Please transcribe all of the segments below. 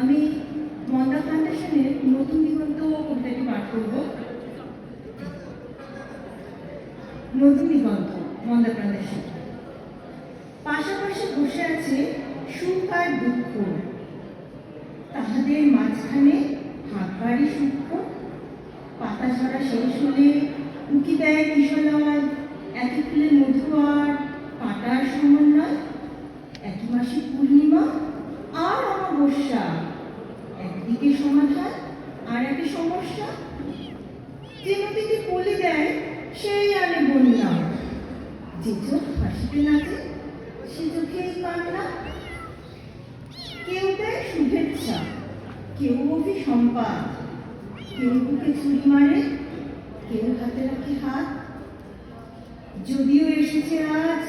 আমি মন্দা ফাউন্ডেশনের নতুন দিগন্ত কবিতাটি পাঠ করব। নতুন দিগন্ত, মন্দা ফাউন্ডেশন। পাশাপাশি বসে আছে সুখ আর দুঃখ। তাহাদের মাঝখানে হাঁকবাড়ি সূক্ষ্ম। পাতা ঝরা শেষ হলে উকি দেয় কিশলয় একই ফুলের মধু আর কাটার সমন্বয়। একই মাসে পূর্ণিমা আর আমার অমাবস্যা। একদিকে সমাধান? আর একে সমস্যা? যে নদীকে দেয়, সেই আনে বন্যা যে চোখ হাসিতে নাচে, সে চোখেই কান্না কেউ দেয় শুভেচ্ছা, কেউ অভিসম্পাদ কেউ বুকে ছুরি মারে, কেউ হাতে রাখে হাত। যদিও এসেছে আজ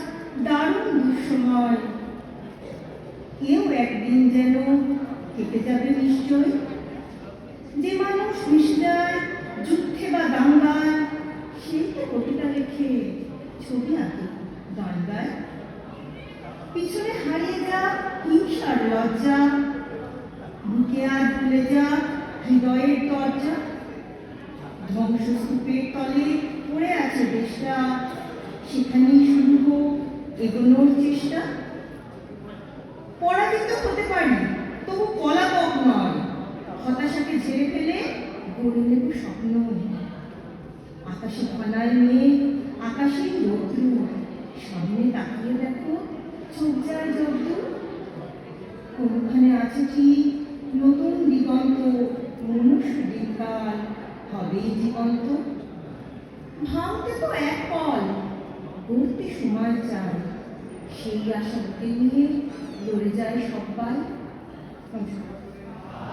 দারুণ দুঃসময়। কেউ একদিন যেন কেটে যাবে গান পিছনে হারিয়ে যা হিংসার লজ্জা, বুকে আর ভুলে যা হৃদয়ের দরজা, ধ্বংসস্তূপের তলে পড়ে আছে দেশটা, সেখানেই শুরু হোক এগোনোর চেষ্টা। পরাজিত হতে পারি, তবু পলাতক নয়, হতাশাকে ঝেড়ে ফেলে গড়ে নেব স্বপ্ন। আকাশে ঘনায় মেঘ আকাশেই রৌদ্র সামনে তাকিয়ে দেখো চোখ যায় যদ্দূর কোনখানে আছে ঠিক নতুন দিগন্ত, মনুষ্য দিনকাল হবেই জীবন্ত ভাবতে তো এক পল গড়তে সময় চাই, সেই আশা বুকে নিয়ে লড়ে যায় সব্বাই।